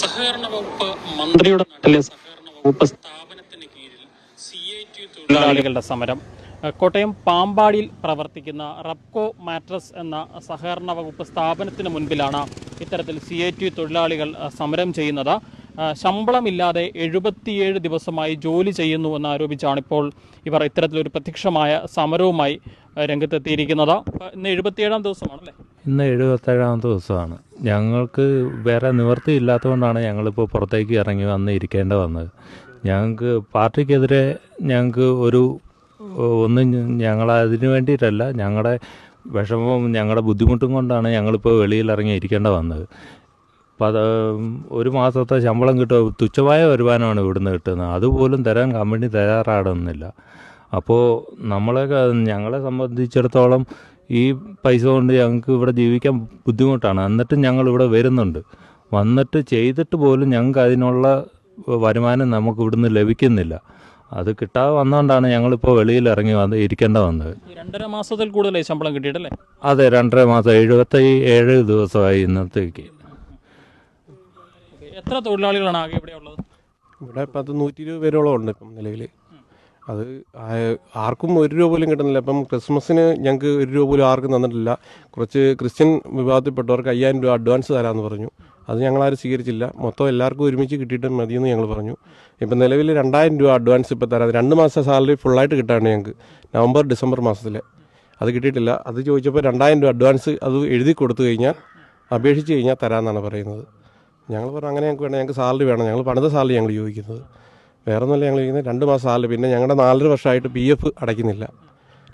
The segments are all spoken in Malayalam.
സഹകരണ വകുപ്പ് മന്ത്രിയുടെ നാട്ടിലെ സഹകരണ വകുപ്പ് സ്ഥാപനത്തിന് കീഴിൽ സി ടി തൊഴിലാളികളുടെ സമരം. കോട്ടയം പാമ്പാടിയിൽ പ്രവർത്തിക്കുന്ന റബ്കോ മാട്രസ് എന്ന സഹകരണ വകുപ്പ് സ്ഥാപനത്തിന് മുൻപിലാണ് ഇത്തരത്തിൽ സി ടി തൊഴിലാളികൾ സമരം ചെയ്യുന്നത്. ശമ്പളമില്ലാതെ എഴുപത്തിയേഴ് ദിവസമായി ജോലി ചെയ്യുന്നു എന്നാരോപിച്ചാണ് ഇപ്പോൾ ഇവർ ഇത്തരത്തിലൊരു പ്രത്യക്ഷമായ സമരവുമായി രംഗത്തെത്തിയിരിക്കുന്നത്. ഇന്ന് എഴുപത്തിയേഴാം ദിവസമാണല്ലേ? ഇന്ന് എഴുപത്തേഴാമത്തെ ദിവസമാണ്. ഞങ്ങൾക്ക് വേറെ നിവൃത്തി ഇല്ലാത്തതുകൊണ്ടാണ് ഞങ്ങളിപ്പോൾ പുറത്തേക്ക് ഇറങ്ങി വന്ന് ഇരിക്കേണ്ട വന്നത്. ഞങ്ങൾക്ക് പാർട്ടിക്കെതിരെ ഞങ്ങൾക്ക് ഒരു ഒന്നും ഞങ്ങൾ അതിനു വേണ്ടിയിട്ടല്ല ഞങ്ങളുടെ വിഷമവും ഞങ്ങളുടെ ബുദ്ധിമുട്ടും കൊണ്ടാണ് ഞങ്ങളിപ്പോൾ വെളിയിൽ ഇറങ്ങി ഇരിക്കേണ്ട വന്നത്. പത ഒരു മാസത്തെ ശമ്പളം കിട്ടുക തുച്ഛമായ വരുമാനമാണ് ഇവിടുന്ന് കിട്ടുന്നത്. അതുപോലും തരാൻ കമ്പനി തയ്യാറാടുന്നില്ല അപ്പോൾ നമ്മളെ ഞങ്ങളെ സംബന്ധിച്ചിടത്തോളം ഈ പൈസ കൊണ്ട് ഞങ്ങൾക്ക് ഇവിടെ ജീവിക്കാൻ ബുദ്ധിമുട്ടാണ്. എന്നിട്ടും ഞങ്ങൾ ഇവിടെ വരുന്നുണ്ട്. വന്നിട്ട് ചെയ്തിട്ട് പോലും ഞങ്ങൾക്ക് അതിനുള്ള വരുമാനം നമുക്ക് ഇവിടുന്ന് ലഭിക്കുന്നില്ല. അത് കിട്ടാതെ വന്നുകൊണ്ടാണ് ഞങ്ങളിപ്പോൾ വെളിയിൽ ഇറങ്ങി വന്ന് ഇരിക്കേണ്ട വന്നത്. രണ്ടര മാസത്തിൽ കൂടുതലായി ശമ്പളം കിട്ടിയിട്ടല്ലേ? അതെ രണ്ടര മാസം. എഴുപത്തി ഏഴ് ദിവസമായി ഇന്നത്തേക്ക്. എത്ര തൊഴിലാളികളാണ് ആകെ ഇവിടെ ഉള്ളത്? ഇവിടെ പത്ത് നൂറ്റി ഇരുപത് പേരോളം ഉണ്ട് ഇപ്പം നിലവിൽ അത് ആർക്കും ഒരു രൂപ പോലും കിട്ടുന്നില്ല. അപ്പം ക്രിസ്മസിന് ഞങ്ങൾക്ക് ഒരു രൂപ പോലും ആർക്കും തന്നിട്ടില്ല. കുറച്ച് ക്രിസ്ത്യൻ വിഭാഗത്തിൽപ്പെട്ടവർക്ക് അയ്യായിരം രൂപ അഡ്വാൻസ് തരാമെന്ന് പറഞ്ഞു. അത് ഞങ്ങളാരും സ്വീകരിച്ചില്ല. മൊത്തം എല്ലാവർക്കും ഒരുമിച്ച് കിട്ടിയിട്ട് മതിയെന്ന് ഞങ്ങൾ പറഞ്ഞു. ഇപ്പം നിലവിൽ രണ്ടായിരം രൂപ അഡ്വാൻസ് ഇപ്പോൾ തരാം. രണ്ട് മാസത്തെ സാലറി ഫുള്ളായിട്ട് കിട്ടാണ് ഞങ്ങൾക്ക്. നവംബർ ഡിസംബർ മാസത്തിലെ. അത് കിട്ടിയിട്ടില്ല. അത് ചോദിച്ചപ്പോൾ രണ്ടായിരം രൂപ അഡ്വാൻസ് അത് എഴുതി കൊടുത്തു കഴിഞ്ഞാൽ അപേക്ഷിച്ച് കഴിഞ്ഞാൽ തരാമെന്നാണ് പറയുന്നത്. ഞങ്ങൾ പറഞ്ഞു അങ്ങനെ ഞങ്ങൾക്ക് വേണം ഞങ്ങൾക്ക് സാലറി വേണം. ഞങ്ങൾ പണിത സാലറി ഞങ്ങൾ ചോദിക്കുന്നത് വേറെ ഒന്നുമല്ല ഞങ്ങൾ ചോദിക്കുന്നത് രണ്ട് മാസം സാലറി പിന്നെ ഞങ്ങളുടെ നാലര വർഷമായിട്ട് പി എഫ് അടയ്ക്കുന്നില്ല.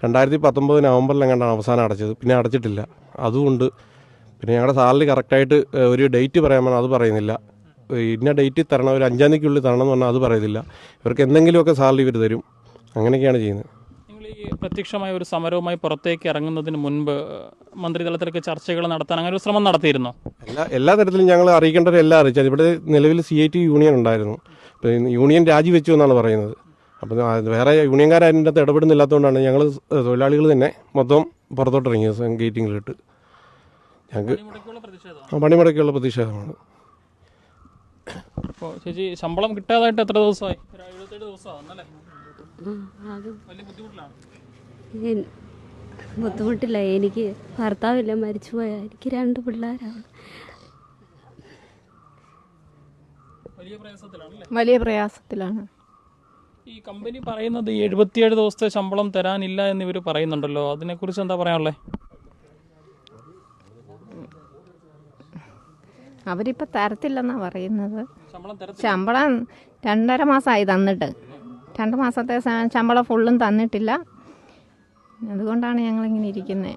രണ്ടായിരത്തി പത്തൊമ്പത് നവംബറിൽ എങ്ങാണ്ടാണ് അവസാനം അടച്ചത്. പിന്നെ അടച്ചിട്ടില്ല. അതുകൊണ്ട് പിന്നെ ഞങ്ങളുടെ സാലറി കറക്റ്റായിട്ട് ഒരു ഡേറ്റ് പറയാൻ പറഞ്ഞാൽ അത് പറയുന്നില്ല. ഇന്ന ഡേറ്റ് തരണം ഒരു അഞ്ചാം തീയതിക്കുള്ളിൽ തരണം എന്ന് പറഞ്ഞാൽ അത് പറയുന്നില്ല. ഇവർക്ക് എന്തെങ്കിലുമൊക്കെ സാലറി ഇവർ തരും. അങ്ങനെയൊക്കെയാണ് ചെയ്യുന്നത്. പ്രത്യക്ഷമായ ഒരു സമരവുമായി പുറത്തേക്ക് ഇറങ്ങുന്നതിന് മുൻപ് മന്ത്രിതലത്തിലൊക്കെ ചർച്ചകൾ നടത്താൻ അങ്ങനെ ഒരു ശ്രമം നടത്തിയിരുന്നോ? എല്ലാ എല്ലാ തരത്തിലും ഞങ്ങൾ അറിയിക്കേണ്ടവരെല്ലാം അറിയിച്ചാൽ ഇവിടെ നിലവിൽ സി ഐ ടി യൂണിയൻ ഉണ്ടായിരുന്നു. യൂണിയൻ രാജിവെച്ചു എന്നാണ് പറയുന്നത്. അപ്പം വേറെ യൂണിയൻകാരതിന്റെ അകത്ത് ഇടപെടുന്നില്ലാത്തതുകൊണ്ടാണ് ഞങ്ങൾ തൊഴിലാളികൾ തന്നെ മൊത്തം പുറത്തോട്ടിറങ്ങിയത് ഗേറ്റിങ്ങിലിട്ട്. ഞങ്ങൾക്ക് പണിമുടക്കിയുള്ള പ്രതിഷേധമാണ്. അപ്പോൾ ചേച്ചി ശമ്പളം കിട്ടാതായിട്ട് എത്ര ദിവസമായി? ബുദ്ധിമുട്ടില്ല. എനിക്ക് ഭർത്താവില്ല. മരിച്ചുപോയ എനിക്ക് രണ്ട് പിള്ളേരാണ്. വലിയ പ്രയാസത്തിലാണല്ലേ വലിയ പ്രയാസത്തിലാണ്. ഈ കമ്പനി പറയുന്നത് എഴുപത്തിയേഴ് ദിവസത്തെ ശമ്പളം തരാനില്ല എന്ന് ഇവർ പറയുന്നുണ്ടല്ലോ. അതിനെക്കുറിച്ച് എന്താ പറയാനുള്ളത് അവരിപ്പോൾ തരത്തില്ലെന്നാണ് പറയുന്നത്. ശമ്പളം രണ്ടര മാസമായി തന്നിട്ട്. രണ്ട് മാസത്തെ ശമ്പളം ഫുള്ളും തന്നിട്ടില്ല. അതുകൊണ്ടാണ് ഞങ്ങളിങ്ങനെ ഇരിക്കുന്നത്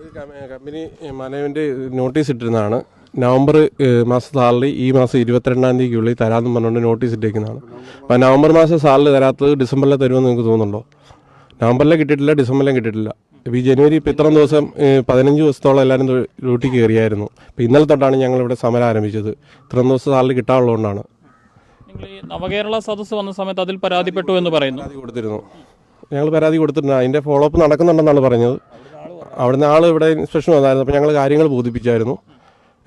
ഒരു കമ്പനി മനുവിന്റെ നോട്ടീസ് ഇട്ടിരുന്നതാണ്. നവംബർ മാസം സാലറി ഈ മാസം ഇരുപത്തിരണ്ടാം തീയതിക്കുള്ളിൽ തരാമെന്ന് പറഞ്ഞുകൊണ്ട് നോട്ടീസ് ഇട്ടേക്കുന്നതാണ്. അപ്പോൾ നവംബർ മാസം സാലറി തരാത്തത് ഡിസംബറിലെ തരുമെന്ന് നിങ്ങൾക്ക് തോന്നുന്നുണ്ടോ? നവംബറിലെ കിട്ടിയിട്ടില്ല ഡിസംബറിലും കിട്ടിയിട്ടില്ല. ഇപ്പോൾ ഈ ജനുവരി ഇപ്പോൾ ഇത്രയും ദിവസം പതിനഞ്ച് ദിവസത്തോളം എല്ലാവരും ഡ്യൂട്ടി കയറിയായിരുന്നു. ഇപ്പോൾ ഇന്നലെ തൊട്ടാണ് ഞങ്ങൾ ഇവിടെ സമരം ആരംഭിച്ചത്. ഇത്രയും ദിവസം സാലറി കിട്ടാനുള്ളതുകൊണ്ടാണ്. നവകേരള സദസ്സ് വന്ന സമയത്ത് അതിൽ പരാതിപ്പെട്ടു എന്ന് പറയുന്നു. പരാതി കൊടുത്തിരുന്നു. ഞങ്ങൾ പരാതി കൊടുത്തിട്ടുണ്ട്. അതിന്റെ ഫോളോ അപ്പ് നടക്കുന്നുണ്ടെന്നാണ് പറഞ്ഞത്. അവിടുന്ന് ആൾ ഇവിടെ ഇൻസ്പെക്ഷൻ വന്നായിരുന്നു. അപ്പോൾ ഞങ്ങൾ കാര്യങ്ങൾ ബോധിപ്പിച്ചായിരുന്നു.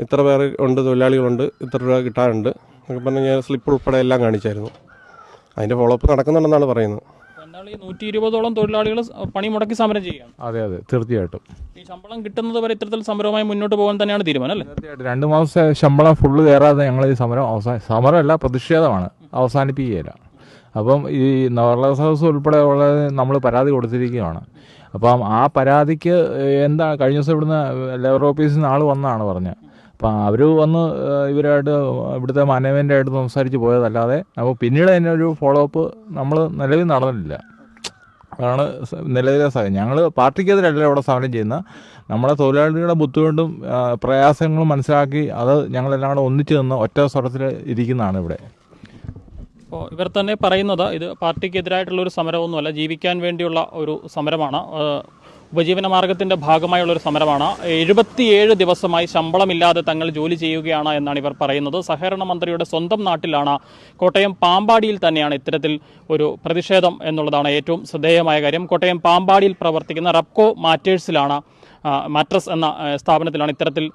ഇത്ര പേർ ഉണ്ട് തൊഴിലാളികളുണ്ട് ഇത്ര രൂപ കിട്ടാനുണ്ട് എന്നൊക്കെ പറഞ്ഞ് ഞാൻ സ്ലിപ്പ് ഉൾപ്പെടെ എല്ലാം കാണിച്ചായിരുന്നു. അതിന്റെ ഫോളോ അപ്പ് നടക്കുന്നുണ്ടെന്നാണ് പറയുന്നത്. നൂറ്റി ഇരുപതോളം തൊഴിലാളികൾ പണി മുടക്കി സമരം ചെയ്യുകയാണ്. അതെ അതെ. തീർച്ചയായിട്ടും. ഈ ശമ്പളം കിട്ടുന്നത് വരെ ഇത്തരത്തിൽ സമരവുമായി മുന്നോട്ട് പോകാൻ തന്നെയാണ് തീരുമാനം അല്ലേ? തീർച്ചയായിട്ടും. രണ്ട് മാസത്തെ ശമ്പളം ഫുള്ള് കയറാതെ ഞങ്ങൾ ഈ സമരം അവസാന സമരമല്ല പ്രതിഷേധമാണ്. അവസാനിപ്പിക്കുകയില്ല. അപ്പം ഈ നവകേരള സദസ് ഉൾപ്പെടെ ഉള്ള നമ്മൾ പരാതി കൊടുത്തിരിക്കുകയാണ്. അപ്പം ആ പരാതിക്ക് എന്താ കഴിഞ്ഞ ദിവസം ഇവിടുന്ന് ലേബർ ഓഫീസിൽ നിന്ന് ആൾ വന്നാണ് പറഞ്ഞത്. അപ്പം അവർ വന്ന് ഇവരായിട്ട് ഇവിടുത്തെ മാനേജ്മെന്റ് ആയിട്ട് സംസാരിച്ച് പോയതല്ലാതെ അപ്പോൾ പിന്നീട് അതിന്റെ ഒരു ഫോളോ അപ്പ് നമ്മൾ നിലവിൽ നടന്നിട്ടില്ല. അതാണ് നിലവിലെ സാഹചര്യം ഞങ്ങൾ പാർട്ടിക്കെതിരല്ല ഇവിടെ സമരം ചെയ്യുന്ന. നമ്മുടെ തൊഴിലാളികളുടെ ബുദ്ധിമുട്ടും പ്രയാസങ്ങളും മനസ്സിലാക്കി അത് ഞങ്ങളെല്ലാം കൂടെ ഒന്നിച്ചു നിന്ന് ഒറ്റ സ്വരത്തിൽ ഇരിക്കുന്നതാണ് ഇവിടെ. അപ്പോൾ ഇവർ തന്നെ പറയുന്നത് ഇത് പാർട്ടിക്കെതിരായിട്ടുള്ള ഒരു സമരമൊന്നുമല്ല ജീവിക്കാൻ വേണ്ടിയുള്ള ഒരു സമരമാണ്. ഉപജീവന മാർഗത്തിന്റെ ഭാഗമായുള്ള ഒരു സമരമാണ്. എഴുപത്തിയേഴ് ദിവസമായി ശമ്പളമില്ലാതെ തങ്ങൾ ജോലി ചെയ്യുകയാണ് എന്നാണ് ഇവർ പറയുന്നത്. സഹകരണ മന്ത്രിയുടെ സ്വന്തം നാട്ടിലാണ് കോട്ടയം പാമ്പാടിയിൽ തന്നെയാണ് ഇത്തരത്തിൽ ഒരു പ്രതിഷേധം എന്നുള്ളതാണ് ഏറ്റവും ശ്രദ്ധേയമായ കാര്യം. കോട്ടയം പാമ്പാടിയിൽ പ്രവർത്തിക്കുന്ന റബ്കോ മാറ്റേഴ്സിലാണ് മാട്രസ് എന്ന സ്ഥാപനത്തിലാണ് ഇത്തരത്തിൽ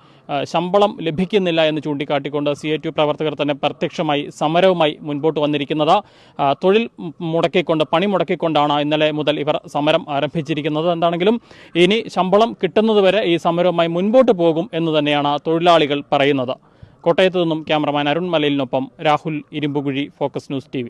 ശമ്പളം ലഭിക്കുന്നില്ല എന്ന് ചൂണ്ടിക്കാട്ടിക്കൊണ്ട് സി എ ടി പ്രവർത്തകർ തന്നെ പ്രത്യക്ഷമായി സമരവുമായി മുൻപോട്ട് വന്നിരിക്കുന്നത്. തൊഴിൽ മുടക്കിക്കൊണ്ട് പണി മുടക്കിക്കൊണ്ടാണ് ഇന്നലെ മുതൽ ഇവർ സമരം ആരംഭിച്ചിരിക്കുന്നത്. എന്താണെങ്കിലും ഇനി ശമ്പളം കിട്ടുന്നതുവരെ ഈ സമരവുമായി മുൻപോട്ട് പോകും എന്ന് തന്നെയാണ് തൊഴിലാളികൾ പറയുന്നത്. കോട്ടയത്തു നിന്നും cameraman Arun മലയിലിനൊപ്പം Rahul Irumbukuzhi focus news T